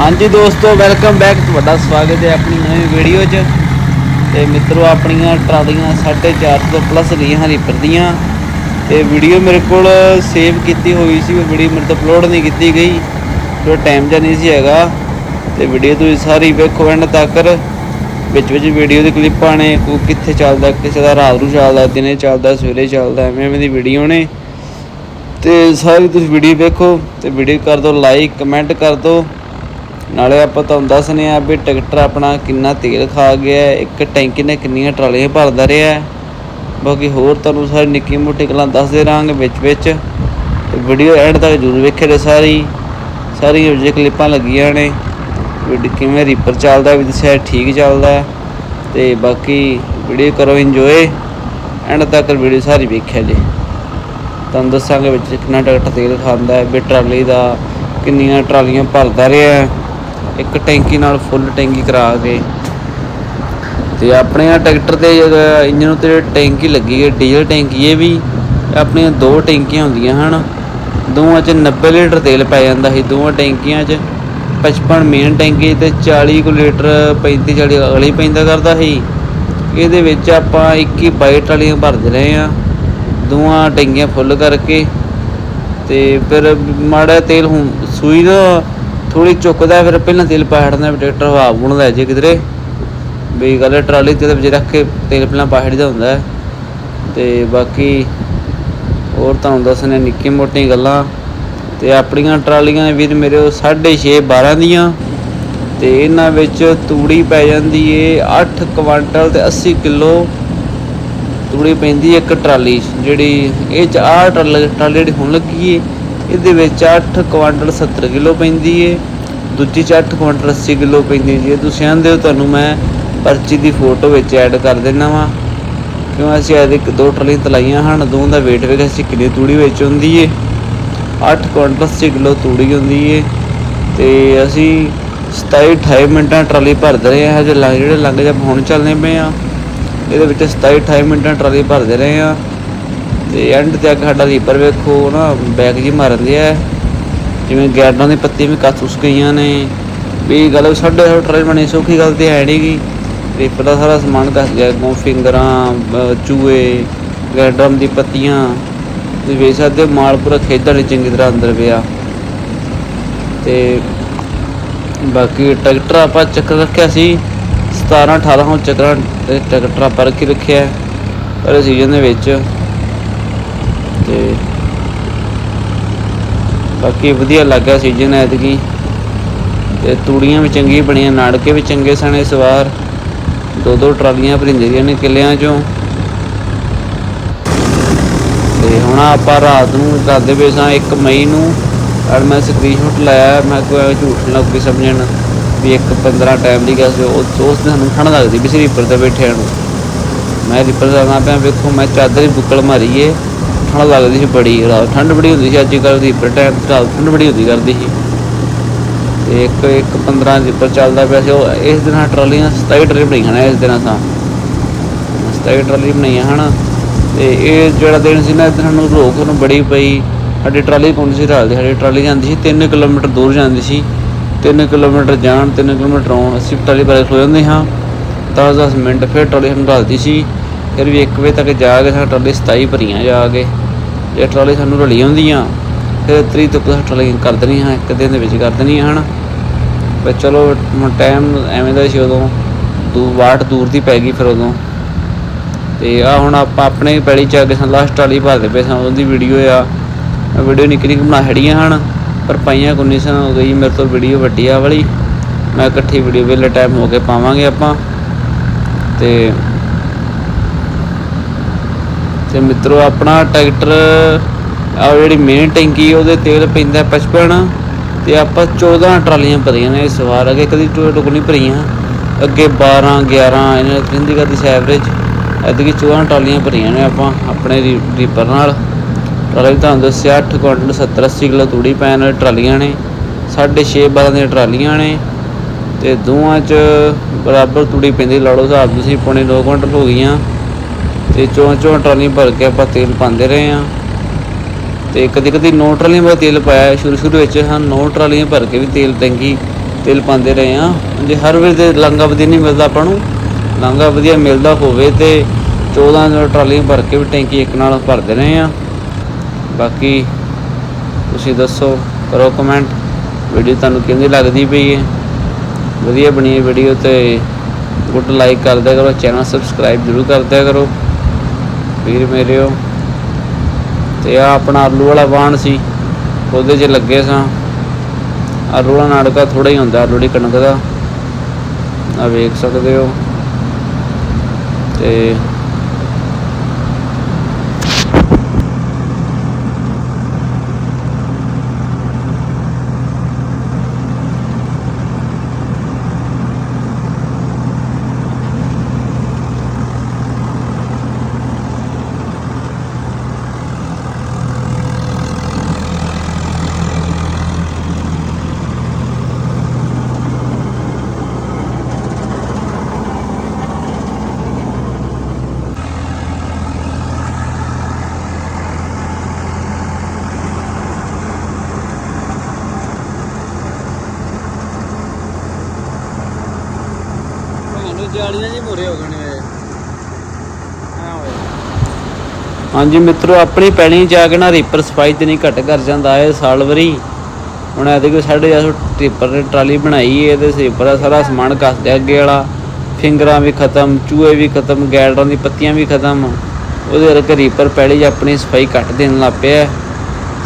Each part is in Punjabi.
ਹਾਂਜੀ ਦੋਸਤੋ ਵੈਲਕਮ ਬੈਕ ਤੁਹਾਡਾ ਸਵਾਗਤ ਹੈ ਆਪਣੀ ਨਵੀਂ ਵੀਡੀਓ 'ਚ। ਤੇ ਮਿੱਤਰੋ, ਆਪਣੀਆਂ ਟਰਾਲੀਆਂ 450 ਤੋਂ ਪਲੱਸ ਗਈਆਂ ਰੀਪਰ ਦੀਆਂ। ਤੇ ਵੀਡੀਓ ਮੇਰੇ ਕੋਲ ਸੇਵ ਕੀਤੀ ਹੋਈ ਸੀ, ਉਹ ਵੀਡੀਓ ਮੇਰੇ ਤੋਂ ਅਪਲੋਡ ਨਹੀਂ ਕੀਤੀ ਗਈ। ਥੋੜਾ ਟਾਈਮ ਜਾਂ ਨਹੀਂ ਸੀ ਹੈਗਾ। ਤੇ ਵੀਡੀਓ ਤੁਸੀਂ ਸਾਰੀ ਵੇਖੋ ਐਂਡ ਤੱਕ। ਵਿੱਚ ਵਿੱਚ ਵੀਡੀਓ ਦੀ ਕਲਿੱਪਾਂ ਨੇ ਕੋ ਕਿੱਥੇ ਚੱਲਦਾ, ਕਿਸੇ ਦਾ ਰਾਤ ਨੂੰ ਚੱਲਦਾ, ਦਿਨੇ ਚੱਲਦਾ, ਸਵੇਰੇ ਚੱਲਦਾ, ਐਵੇਂ ਐਵੇਂ ਦੀ ਵੀਡੀਓ ਨੇ। ਤੇ ਸਾਰੀ ਤੁਸੀਂ ਵੀਡੀਓ ਵੇਖੋ, ਤੇ ਵੀਡੀਓ ਕਰ ਦਿਓ ਲਾਈਕ ਕਮੈਂਟ ਕਰ ਦਿਓ। ਨਾਲੇ ਆਪਾਂ ਤੁਹਾਨੂੰ ਦੱਸਨੇ ਆ ਵੀ ਟਰੈਕਟਰ ਆਪਣਾ ਕਿੰਨਾ ਤੇਲ ਖਾ ਗਿਆ ਇੱਕ ਟੈਂਕੀ ਨੇ ਕਿੰਨੀਆਂ ਟਰਾਲੀਆਂ ਭਰਦਾ ਰਿਹਾ ਬਾਕੀ ਹੋਰ ਤੁਹਾਨੂੰ ਸਾਰੀ ਨਿੱਕੀ ਮੋਟੀ ਗੱਲਾਂ ਦੱਸਦੇ ਰਹਾਂਗੇ ਵਿੱਚ ਵਿੱਚ। ਤੇ ਵੀਡੀਓ ਐਂਡ ਤੱਕ ਜ਼ਰੂਰ ਵੇਖਿਓ ਜੇ ਸਾਰੀ। ਸਾਰੀਆਂ ਵਿੱਚ ਕਲਿੱਪਾਂ ਲੱਗੀਆਂ ਨੇ। ਵੀ ਕਿਵੇਂ ਰੀਪਰ ਚੱਲਦਾ ਵੀ ਦੱਸਿਆ ਠੀਕ ਚੱਲਦਾ ਹੈ। ਤੇ ਬਾਕੀ ਵੀਡੀਓ ਕਰੋ ਇੰਜੋਏ ਐਂਡ ਤੱਕ ਵੀਡੀਓ ਸਾਰੀ ਵੇਖਿਆ ਜੇ। ਤੁਹਾਨੂੰ ਦੱਸਾਂਗੇ ਵਿੱਚ ਕਿੰਨਾ ਟਰੈਕਟਰ ਤੇਲ ਖਾਂਦਾ ਹੈ, ਵੀ ਟਰਾਲੀ ਦਾ ਕਿੰਨੀਆਂ ਟਰਾਲੀਆਂ ਭਰਦਾ ਰਿਹਾ ਇੱਕ ਟੈਂਕੀ ਨਾਲ ਫੁੱਲ ਟੈਂਕੀ ਕਰਾ ਕੇ ਤੇ ਆਪਣੇ ਆ ਟਰੈਕਟਰ ਤੇ ਇੰਜਨ ਉੱਤੇ ਟੈਂਕੀ ਲੱਗੀ ਹੈ, ਡੀਜ਼ਲ ਟੈਂਕੀ, ਇਹ ਵੀ ਆਪਣੀਆਂ ਦੋ ਟੈਂਕੀਆਂ ਹੁੰਦੀਆਂ ਹਨ। ਦੋਵਾਂ 'ਚ 90 ਲੀਟਰ ਤੇਲ ਪੈ ਜਾਂਦਾ ਸੀ। ਦੋਵਾਂ ਟੈਂਕੀਆਂ 'ਚ 55 ਮੇਨ ਟੈਂਕੀ ਤੇ 40 ਕੁ ਲੀਟਰ 35 40 ਅਗਲੀ ਪੈਂਦਾ ਕਰਦਾ ਸੀ। ਇਹਦੇ ਵਿੱਚ ਆਪਾਂ 21 22 ਟਰਾਲੀਆਂ ਭਰਦੇ ਰਹੇ ਆ ਦੋਵਾਂ ਟੈਂਕੀਆਂ ਫੁੱਲ ਕਰਕੇ ਤੇ ਫਿਰ ਮਾੜਾ ਤੇਲ ਹੁਣ ਸੂਈ ਦਾ ਥੋੜੀ ਚੁੱਕਦਾ, ਫਿਰ ਪਹਿਲਾਂ ਤੇਲ ਪਾ ਛੱਡਦਾ ਵੀ ਟਰੈਕਟਰ ਹਵਾ ਬੁਣ ਲੈ ਜੇ ਕਿਧਰੇ। ਵੀ ਗੱਲ ਟਰਾਲੀ ਤੇ ਵਿੱਚ ਰੱਖ ਕੇ ਤੇਲ ਪਹਿਲਾਂ ਪਾ ਛੱਡੀਦਾ ਹੁੰਦਾ ਹੈ। ਤੇ ਬਾਕੀ ਹੋਰ ਤੁਹਾਨੂੰ ਦੱਸਣੇ ਨਿੱਕੀ ਮੋਟੀਆਂ ਗੱਲਾਂ। ਤੇ ਆਪਣੀਆਂ ਟਰਾਲੀਆਂ ਵੀਰ ਮੇਰੇ ਉਹ 6.5 12 ਦੀਆਂ। ਤੇ ਇਹਨਾਂ ਵਿੱਚ ਤੂੜੀ ਪੈ ਜਾਂਦੀ ਏ 8 ਕੁਆਂਟਲ ਤੇ 80 ਕਿਲੋ। ਤੂੜੀ ਪੈਂਦੀ ਇੱਕ ਟਰਾਲੀ, ਜਿਹੜੀ ਇਹ ਚ ਆਹ ਟਰਾਲੀ ਟਰਾਲੀ ਜਿਹੜੀ ਹੁਣ ਲੱਗੀ ਏ। ਇਹਦੇ ਵਿੱਚ 8 ਕੁਆਂਟਲ 70 ਕਿਲੋ ਪੈਂਦੀ ਏ, ਦੂਜੀ 'ਚ 8 ਕੁਆਂਟਲ 80 ਕਿਲੋ ਪੈਂਦੀ ਜੇ। ਤੁਸੀਂ ਆਂਦੇ ਹੋ, ਤੁਹਾਨੂੰ ਮੈਂ ਪਰਚੀ ਦੀ ਫੋਟੋ ਵਿੱਚ ਐਡ ਕਰ ਦੇਣਾ ਵਾ। ਕਿਉਂ? ਅਸੀਂ ਇਹਦੇ ਇੱਕ ਦੋ ਟਰਾਲੀਆਂ ਤਲਾਈਆਂ ਹਨ ਦੋ ਦਾ weight ਵੇਖ ਅਸੀਂ ਕਿੰਨੀ ਤੂੜੀ ਵਿੱਚ ਹੁੰਦੀ ਏ। 8 ਕੁਆਂਟਲ 80 ਕਿਲੋ ਤੂੜੀ ਹੁੰਦੀ ਏ। ਤੇ ਅਸੀਂ 27 28 ਮਿੰਟਾਂ ਟਰਾਲੀ ਭਰਦੇ ਰਹੇ ਹਾਂ ਜੇ ਲੰਘ ਜਿਹੜੇ ਲੰਘ ਜਾ ਹੁਣ ਚੱਲਦੇ ਪਏ ਆ। ਇਹਦੇ ਵਿੱਚ 27 28 ਮਿੰਟਾਂ ਟਰਾਲੀ ਭਰਦੇ ਰਹੇ ਆ ਤੇ ਐਂਡ ਤੇ ਆ ਸਾਡਾ ਰੀਪਰ ਵੇਖੋ ਨਾ ਬੈਕ ਜੀ ਮਾਰਨ ਦੇ ਦਿਆ ਜਿਵੇਂ ਗੈਰਡਾਂ ਦੀ ਪੱਤੀ ਵੀ ਕੱਸ ਉਸ ਗਈਆਂ ਨੇ। ਵੀ ਗੱਲ ਸਾਡੇ ਟਰਾਲੀ ਬਣੀ, ਸੌਖੀ ਗੱਲ ਤੇ ਹੈ ਨੀ ਗੀ। ਰੀਪਰ ਦਾ ਸਾਰਾ ਸਮਾਨ ਕੱਸ ਗਿਆ ਗੋਂ ਫਿੰਗਰਾਂ ਚੂਹੇ ਗੈਰਡਾਂ ਦੀ ਪੱਤੀਆਂ। ਤੁਸੀਂ ਵੇਖ ਸਕਦੇ ਹੋ ਮਾਲ ਪੂਰਾ ਖੇਡਾਂ ਨੇ ਚੰਗੀ ਤਰ੍ਹਾਂ ਅੰਦਰ ਪਿਆ। ਤੇ ਬਾਕੀ ਟਰੈਕਟਰ ਆਪਾਂ ਚੱਕਰ ਰੱਖਿਆ ਸੀ। 17 18 ਹੁਣ ਚੱਕਰਾਂ ਟਰੈਕਟਰ ਆਪਾਂ ਰੱਖੀ ਰੱਖਿਆ ਪਰ ਸੀਜ਼ਨ ਦੇ ਵਿੱਚ ਤੇ ਬਾਕੀ ਵਧੀਆ ਲੱਗਾ ਸੀਜ਼ਨ ਐਤਕੀ। ਤੇ ਤੂੜੀਆਂ ਵੀ ਚੰਗੀ ਬਣੀਆਂ, ਨਾੜਕੇ ਵੀ ਚੰਗੇ ਸਨ ਇਸ ਵਾਰ। ਦੋ ਦੋ ਟਰਾਲੀਆਂ ਭਰਿੰਦੇ ਰਹੀਆਂ ਨੇ ਕਿੱਲਿਆਂ ਚੋਂ। ਤੇ ਹੁਣ ਆਪਾਂ ਰਾਤ ਨੂੰ ਕਰਦੇ ਪਏ ਸਾਂ 1 ਮਈ ਨੂੰ। ਔਰ ਮੈਂ ਸਕਰੀਨਸ਼ਾਟ ਲਾਇਆ, ਮੈਂ ਕੋਈ ਝੂਠ ਨਾ ਕੋਈ ਸਮਝਣ ਵੀ ਇੱਕ 15 ਟਾਈਮ ਦੀ ਗੱਲ ਸੀ ਉਸ ਦਿਨ ਸਾਨੂੰ ਠੰਡ ਲੱਗਦੀ ਵੀ ਸੀ ਰੀਪਰ ਤੇ ਬੈਠਿਆਂ ਨੂੰ। ਮੈਂ ਰੀਪਰ ਦਾ ਪਿਆ, ਵੇਖੋ ਮੈਂ ਚਾਦਰ ਹੀ ਬੁੱਕਲ ਮਾਰੀਏ। ਠੰਡ ਲੱਗਦੀ ਸੀ ਬੜੀ, ਰਾਤ ਠੰਡ ਬੜੀ ਹੁੰਦੀ ਸੀ, ਅੱਜ ਕੱਲ੍ਹ ਦੀ ਟਾਈਮ ਰਾਤ ਠੰਡ ਬੜੀ ਹੁੰਦੀ ਕਰਦੀ ਸੀ। ਤੇ ਇੱਕ ਇੱਕ 15 ਰੀਪਰ ਚੱਲਦਾ ਪਿਆ ਸੀ, ਉਹ ਇਸ ਦਿਨ ਟਰਾਲੀਆਂ 27 ਟਰਾਲੀ ਬਣਾਈਆਂ ਨੇ, ਇਸ ਦਿਨਾਂ ਤਾਂ 27 ਟਰਾਲੀ ਬਣਾਈਆਂ, ਹਨ? ਤੇ ਇਹ ਜਿਹੜਾ ਦਿਨ ਸੀ ਨਾ ਇਸ ਦਿਨ ਸਾਨੂੰ ਰੋਕ ਨੂੰ ਬੜੀ ਪਈ। ਸਾਡੀ ਟਰਾਲੀ ਕੋਣ ਸੀ ਰਲਦੀ ਸਾਡੀ ਟਰਾਲੀ ਜਾਂਦੀ ਸੀ 3 ਕਿਲੋਮੀਟਰ ਦੂਰ ਜਾਂਦੀ ਸੀ। 3 ਕਿਲੋਮੀਟਰ ਜਾਣ 3 ਕਿਲੋਮੀਟਰ ਆਉਣ, ਅਸੀਂ ਟਰਾਲੀ ਬਾਰੇ ਖਲੋ ਜਾਂਦੇ ਹਾਂ। 10-10 ਮਿੰਟ ਫਿਰ ਟਰਾਲੀ ਸਾਨੂੰ ਰਲਦੀ ਸੀ। ਫਿਰ ਵੀ 1 ਵਜੇ ਤੱਕ ਜਾ ਕੇ ਸਾਡੀ ਟਰਾਲੀ 27 ਭਰੀਆਂ ਜਾ ਕੇ, ਜੇ ਟਰਾਲੀ ਸਾਨੂੰ ਰਲੀ ਹੁੰਦੀਆਂ, ਫਿਰ ਤਰੀ ਤੋਂ ਪਲੱਸ ਟਰਾਲੀ ਕਰ ਦੇਣੀਆਂ ਇੱਕ ਦਿਨ ਦੇ ਵਿੱਚ ਕਰ ਦੇਣੀਆਂ ਹਨ। ਪਰ ਚਲੋ, ਹੁਣ ਟਾਈਮ ਐਵੇਂ ਦਾ ਸੀ ਉਦੋਂ, ਦੂ, ਵਾਟ ਦੂਰ ਦੀ ਪੈ ਗਈ ਫਿਰ ਉਦੋਂ। ਤੇ ਆ ਹੁਣ ਆਪਾਂ ਆਪਣੇ ਪੈਲੀ ਚ ਆ ਕੇ ਸਾਂ ਲਾਸਟ ਟਰਾਲੀ ਭਰਦੇ ਪਏ ਸਾਂ, ਉਹਦੀ ਵੀਡੀਓ ਆ। ਵੀਡੀਓ ਨਿੱਕੀ ਨਿੱਕੀ ਬਣਾ ਛੜੀਆਂ ਹਨ, ਪਰ ਪਾਈਆਂ ਕੋਈ ਸਾਂ ਹੋ ਗਈ ਮੇਰੇ ਤੋਂ ਵੀਡੀਓ ਵੱਡੀ ਆ ਵਾਲੀ। ਮੈਂ ਇਕੱਠੀ ਵੀਡੀਓ ਵੇਲੇ ਟਾਈਮ ਹੋ ਕੇ ਪਾਵਾਂਗੇ ਆਪਾਂ। ਤੇ ਤੇ ਮਿੱਤਰੋ, ਆਪਣਾ ਟਰੈਕਟਰ ਆ ਜਿਹੜੀ ਮੇਨ ਟੈਂਕੀ ਉਹਦੇ ਤੇਲ ਪੈਂਦਾ 55 ਤੇ ਆਪਾਂ 14 ਟਰਾਲੀਆਂ ਭਰੀਆਂ ਨੇ ਇਸ ਵਾਰ। ਅਗੇ ਕਦੀ ਟੂ ਟੁਕ ਨਹੀਂ ਭਰੀਆਂ। ਅੱਗੇ 12 11 ਇਹਨਾਂ ਦੀ ਕਰਦੀ ਸੀ ਐਵਰੇਜ ਐਤਕੀ 14 ਟਰਾਲੀਆਂ ਭਰੀਆਂ ਨੇ ਆਪਾਂ ਆਪਣੇ ਰੀ- ਰੀਪਰ ਨਾਲ। ਟਰਾਲੀ ਤੁਹਾਨੂੰ ਦੱਸਿਆ 8 ਕੁਇੰਟਲ 70 80 ਕਿਲੋ ਤੂੜੀ ਪੈਣ ਵਾਲੀ ਟਰਾਲੀਆਂ ਨੇ। 6.5 12 ਦੀਆਂ ਟਰਾਲੀਆਂ ਨੇ। ਤੇ ਦੋਵਾਂ 'ਚ ਬਰਾਬਰ ਤੂੜੀ ਪੈਂਦੀ ਲਾੜੋ ਹਿਸਾਬ ਤੁਸੀਂ, ਪੌਣੇ 2 ਕੁਇੰਟਲ ਹੋ ਗਈਆਂ। ਤੇ ਚੋਂ ਚੋਂ ਟਰਾਲੀ ਭਰ ਕੇ ਆਪਾਂ ਤੇਲ ਪਾਉਂਦੇ ਰਹੇ ਆ ਤੇ ਕਦੀ ਕਦੀ ਨੌ ਟਰਾਲੀਆਂ ਦਾ ਤੇਲ ਪਾਇਆ ਸ਼ੁਰੂ ਸ਼ੁਰੂ ਵਿੱਚ, ਹਾਂ, ਨੌ ਟਰਾਲੀਆਂ ਭਰ ਕੇ ਵੀ ਤੇਲ ਟੈਂਕੀ ਤੇਲ ਪਾਉਂਦੇ ਰਹੇ ਆ ਜੇ ਹਰ ਵੇਲੇ ਤੇ ਲਾਂਗਾ ਵਧੀਆ ਨਹੀਂ ਮਿਲਦਾ ਆਪਾਂ ਨੂੰ ਲਾਂਗਾ ਵਧੀਆ ਮਿਲਦਾ ਹੋਵੇ ਤੇ 14 ਟਰਾਲੀਆਂ ਭਰ ਕੇ ਵੀ ਟੈਂਕੀ ਇੱਕ ਨਾਲ ਭਰਦੇ ਰਹੇ ਆ ਬਾਕੀ ਤੁਸੀਂ ਦੱਸੋ, ਕਰੋ ਕਮੈਂਟ ਵੀਡੀਓ ਤੁਹਾਨੂੰ ਕਿਵੇਂ ਲੱਗਦੀ ਪਈ ਹੈ? ਵਧੀਆ ਬਣੀ ਹੈ ਵੀਡੀਓ ਤੇ ਗੁੱਡ ਲਾਈਕ ਕਰ ਦਿਆ ਕਰੋ, ਚੈਨਲ ਸਬਸਕ੍ਰਾਈਬ ਜ਼ਰੂਰ ਕਰ ਦਿਆ ਕਰੋ। ਵੀਰ ਮੇਰੇ ਹੋ ਤੇ ਆ ਆਪਣਾ ਆਲੂ ਵਾਲਾ ਵਾਹਣ ਸੀ। ਉਹਦੇ 'ਚ ਲੱਗੇ ਸਾਂ। ਆਲੂ ਵਾਲਾ ਨਾੜਕਾ ਥੋੜਾ ਹੀ ਹੁੰਦਾ, ਆਲੂ ਦੀ ਕਣਕ ਦਾ। ਆ ਵੇਖ ਸਕਦੇ ਹੋ। ਤੇ ਜਾਲੀਆਂ ਜੀ ਮੋਰੇ ਹੋ ਗਣੇ ਹਾਂਜੀ ਮਿੱਤਰੋ, ਆਪਣੀ ਪੈਣੀ ਜਾ ਕੇ ਨਾ ਰੀਪਰ ਸਫ਼ਾਈ ਤੇ ਨਹੀਂ ਘਟ ਕਰ ਜਾਂਦਾ ਇਹ ਸਾਲ ਵਰੀ। ਹੁਣ ਇਹਦੇ ਕੋਈ ਸਾਡੇ ਰੀਪਰ ਨੇ ਟਰਾਲੀ ਬਣਾਈ ਹੈ ਤੇ ਰੀਪਰ ਦਾ ਸਾਰਾ ਸਮਾਨ ਕੱਸਦੇ ਅੱਗੇ ਵਾਲਾ। ਫਿੰਗਰਾਂ ਵੀ ਖਤਮ, ਚੂਹੇ ਵੀ ਖਤਮ, ਗੈਲਰਾਂ ਦੀ ਪੱਤੀਆਂ ਵੀ ਖਤਮ। ਉਹਦੇ ਕਰਕੇ ਰੀਪਰ ਪੈਲੀ ਆਪਣੀ ਸਫ਼ਾਈ ਘੱਟ ਦੇਣ ਲੱਗ ਪਿਆ।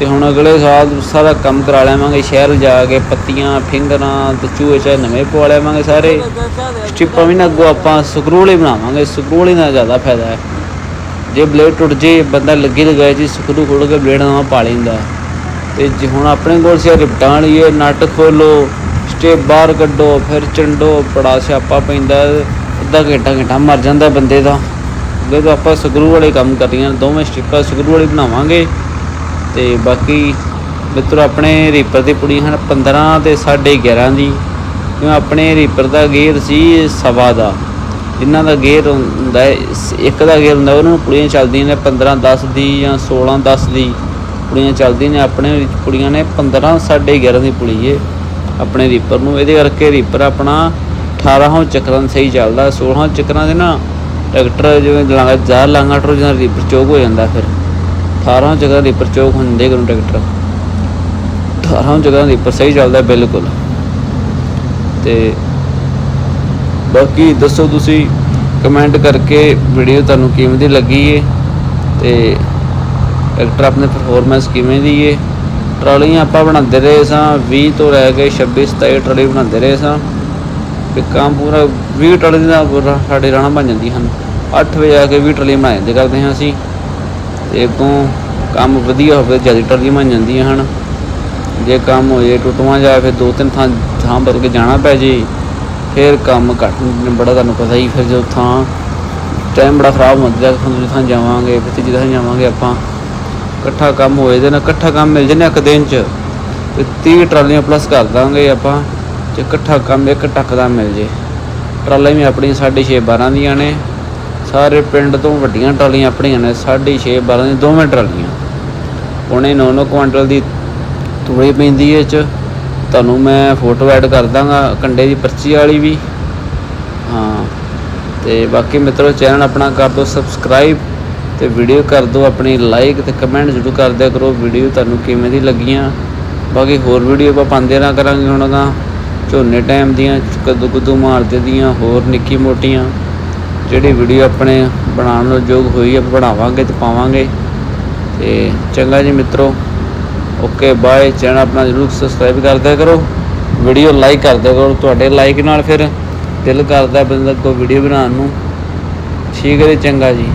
ਤੇ ਹੁਣ ਅਗਲੇ ਸਾਲ ਸਾਰਾ ਕੰਮ ਕਰਾ ਲੈਵਾਂਗੇ ਸ਼ਹਿਰ ਜਾ ਕੇ ਪੱਤੀਆਂ, ਫਿੰਗਰਾਂ ਤੇ ਚੂਹੇ ਚਾ ਨਵੇਂ ਪਵਾ ਲਿਆਵਾਂਗੇ ਸਾਰੇ। ਸਟ੍ਰਿਪਾਂ ਵੀ ਨਾ ਅੱਗੋਂ ਆਪਾਂ ਸਕਰੂ ਵਾਲੇ ਬਣਾਵਾਂਗੇ ਸਕਰੂ ਵਾਲੇ ਨਾਲ ਜ਼ਿਆਦਾ ਫਾਇਦਾ ਹੈ। ਜੇ ਬਲੇਡ ਟੁੱਟ ਜੇ, ਬੰਦਾ ਲੱਗੀ ਲਗਾਏ ਜੀ, ਸਕਰੂ ਖੋਲ ਕੇ ਬਲੇਡ ਨਵਾਂ ਪਾ ਲੈਂਦਾ ਤੇ ਜੇ ਹੁਣ ਆਪਣੇ ਕੋਲ ਸਿਆ ਰਿਪਟਾਂ ਵਾਲੀ ਇਹ ਨਟ ਖੋਲੋ ਸਟੇਪ ਬਾਹਰ ਕੱਢੋ, ਫਿਰ ਚੰਡੋ, ਬੜਾ ਸਿਆਪਾ ਪੈਂਦਾ ਅੱਧਾ ਘੰਟਾ ਘੰਟਾ ਮਰ ਜਾਂਦਾ ਬੰਦੇ ਦਾ। ਜਦੋਂ ਆਪਾਂ ਸਕਰੂ ਵਾਲੇ ਕੰਮ ਕਰੀਆਂ ਦੋਵੇਂ ਸਟ੍ਰਿਪਾਂ ਸਕਰੂ ਵਾਲੀ ਬਣਾਵਾਂਗੇ ਤੇ ਬਾਕੀ ਮਿੱਤਰੋ, ਆਪਣੇ ਰੀਪਰ ਦੀ ਪੁੜੀ ਹਨ 15 ਤੇ 11.5 ਦੀ। ਕਿਉਂ ਆਪਣੇ ਰੀਪਰ ਦਾ ਗੇਅਰ ਸੀ ਸਵਾ ਦਾ। ਇਹਨਾਂ ਦਾ ਗੇਅਰ ਹੁੰਦਾ ਹੈ, ਇੱਕ ਦਾ ਗੇਅਰ ਹੁੰਦਾ, ਉਹਨਾਂ ਨੂੰ ਪੁੜੀਆਂ ਚੱਲਦੀਆਂ ਨੇ 15 10 ਦੀ ਜਾਂ 16 10 ਦੀ ਪੁੜੀਆਂ ਚੱਲਦੀਆਂ ਨੇ। ਆਪਣੇ ਵਿੱਚ ਪੁੜੀਆਂ ਨੇ 15 11.5 ਦੀ ਪੁੜੀ ਏ ਆਪਣੇ ਰੀਪਰ ਨੂੰ। ਇਹਦੇ ਕਰਕੇ ਰੀਪਰ ਆਪਣਾ 18 ਚੱਕਰਾਂ ਸਹੀ ਚੱਲਦਾ। 16 ਚੱਕਰਾਂ ਦੇ ਨਾ ਟਰੈਕਟਰ ਜਿਵੇਂ ਲਾਂਗਾ ਜਾ ਲਾਂਗਾ ਟਰ ਜਿਹਦਾ ਰੀਪਰ ਚੋਕ ਹੋ ਜਾਂਦਾ ਫਿਰ। 18 ਜਗ੍ਹਾ ਰੀਪਰ ਚੋਕ ਹੁੰਦੇ ਕਰੋ ਟਰੈਕਟਰ। 18 ਜਗ੍ਹਾ ਰੀਪਰ ਸਹੀ ਚੱਲਦਾ ਬਿਲਕੁਲ। ਤੇ ਬਾਕੀ ਦੱਸੋ ਤੁਸੀਂ ਕਮੈਂਟ ਕਰਕੇ ਵੀਡੀਓ ਤੁਹਾਨੂੰ ਕਿਵੇਂ ਦੀ ਲੱਗੀ ਏ? ਤੇ ਟਰੈਕਟਰ ਆਪਣੇ ਪਰਫਾਰਮੈਂਸ ਕਿਵੇਂ ਦੀ ਏ? ਟਰਾਲੀਆਂ ਆਪਾਂ ਬਣਾਉਂਦੇ ਰਹੇ ਸਾਂ 20 ਤੋਂ ਲੈ ਕੇ 26 27 ਟਰਾਲੀ ਬਣਾਉਂਦੇ ਰਹੇ ਸਾਂ। ਤੇ ਕੰਮ ਪੂਰਾ 20 ਟਰਾਲੀ ਦਾ ਸਾਡੇ ਰਾਣਾ ਬਣ ਜਾਂਦੀ ਹਨ। 8 ਵਜੇ ਆ ਕੇ 20 ਟਰਾਲੀਆਂ ਬਣਾ ਜਾਂਦੇ ਕਰਦੇ ਹਾਂ ਅਸੀਂ। ਤੇ ਅੱਗੋਂ ਕੰਮ ਵਧੀਆ ਹੋਵੇ ਜ਼ਿਆਦਾ ਟਰਾਲੀਆਂ ਬਣ ਜਾਂਦੀਆਂ ਹਨ। ਜੇ ਕੰਮ ਹੋ ਜੇ ਟੁੱਟਵਾਂ ਜਾਏ ਫਿਰ ਦੋ ਤਿੰਨ ਥਾਂ ਥਾਂ ਬਦਲ ਕੇ ਜਾਣਾ ਪੈ ਜੇ। ਫਿਰ ਕੰਮ ਘੱਟ ਬੜਾ ਤੁਹਾਨੂੰ ਪਤਾ ਹੀ, ਫਿਰ ਜਦੋਂ ਥਾਂ ਟਾਈਮ ਬੜਾ ਖਰਾਬ ਹੁੰਦਾ ਹੈ ਦੂਜੀ ਥਾਂ ਜਾਵਾਂਗੇ ਫਿਰ ਤੀਜੀ ਥਾਂ ਜਾਵਾਂਗੇ ਆਪਾਂ, ਇਕੱਠਾ ਕੰਮ ਹੋਏ ਦੇ ਨਾਲ ਇਕੱਠਾ ਕੰਮ ਮਿਲ ਜਨੇ ਇੱਕ ਦਿਨ ਚ, ਤੇ 30 ਟਰਾਲੀਆਂ ਪਲੱਸ ਕਰ ਦਾਂਗੇ ਆਪਾਂ, ਜੇ ਇਕੱਠਾ ਕੰਮ ਇੱਕ ਟੱਕ ਦਾ ਮਿਲ ਜੇ। ਟਰਾਲੀਆਂ ਵੀ ਆਪਣੀਆਂ 6.5 12 ਦੀਆਂ ਨੇ। ਸਾਰੇ ਪਿੰਡ ਤੋਂ ਵੱਡੀਆਂ ਟਰਾਲੀਆਂ ਆਪਣੀਆਂ ਨੇ 6.5 12 ਦੀਆਂ, ਦੋਵੇਂ ਟਰਾਲੀਆਂ। ਉਹਨੇ 9-9 ਕੁਆਂਟਲ ਦੀ ਤੂੜੀ ਪੈਂਦੀ ਇਹ ਚ। ਤੁਹਾਨੂੰ ਮੈਂ ਫੋਟੋ ਐਡ ਕਰ ਦਾਂਗਾ, ਕੰਡੇ ਦੀ ਪਰਚੀ ਵਾਲੀ ਵੀ। ਹਾਂ, ਤੇ ਬਾਕੀ ਮਿੱਤਰੋ, ਚੈਨਲ ਆਪਣਾ ਕਰ ਦਿਓ ਸਬਸਕ੍ਰਾਈਬ ਤੇ ਵੀਡੀਓ ਕਰ ਦਿਓ ਆਪਣੀ ਲਾਈਕ ਤੇ ਕਮੈਂਟ ਜ਼ਰੂਰ ਕਰ ਦਿਆ ਕਰੋ। ਵੀਡੀਓ ਤੁਹਾਨੂੰ ਕਿਵੇਂ ਦੀ ਲੱਗੀਆਂ? ਬਾਕੀ ਹੋਰ ਵੀਡੀਓ ਆਪਾਂ ਪਾਉਂਦੇ ਰਹਾਂ ਕਰਾਂਗੇ ਹੁਣ ਤਾਂ। ਝੋਨੇ ਟਾਈਮ ਦੀਆਂ ਕਦੋਂ ਕਦੋਂ ਮਾਰਦੇ ਦੀਆਂ, ਹੋਰ ਨਿੱਕੀ ਮੋਟੀਆਂ। ਜਿਹੜੀ ਵੀਡੀਓ ਆਪਣੇ ਬਣਾਉਣ ਨੂੰ ਯੋਗ ਹੋਈ ਹੈ ਬਣਾਵਾਂਗੇ ਤੇ ਪਾਵਾਂਗੇ। ਤੇ ਚੰਗਾ ਜੀ ਮਿੱਤਰੋ ਓਕੇ ਬਾਏ ਚੈਨਲ ਆਪਣਾ ਜਰੂਰ ਸਬਸਕ੍ਰਾਈਬ ਕਰ ਕਰੋ। ਵੀਡੀਓ ਲਾਈਕ ਕਰ ਕਰੋ, ਤੁਹਾਡੇ ਲਾਈਕ ਨਾਲ ਫਿਰ ਦਿਲ ਕਰਦਾ ਬੰਦਾ ਕੋਈ ਵੀਡੀਓ ਬਣਾਉਣ ਨੂੰ। ਠੀਕ ਹੈ ਜੀ, ਚੰਗਾ ਜੀ।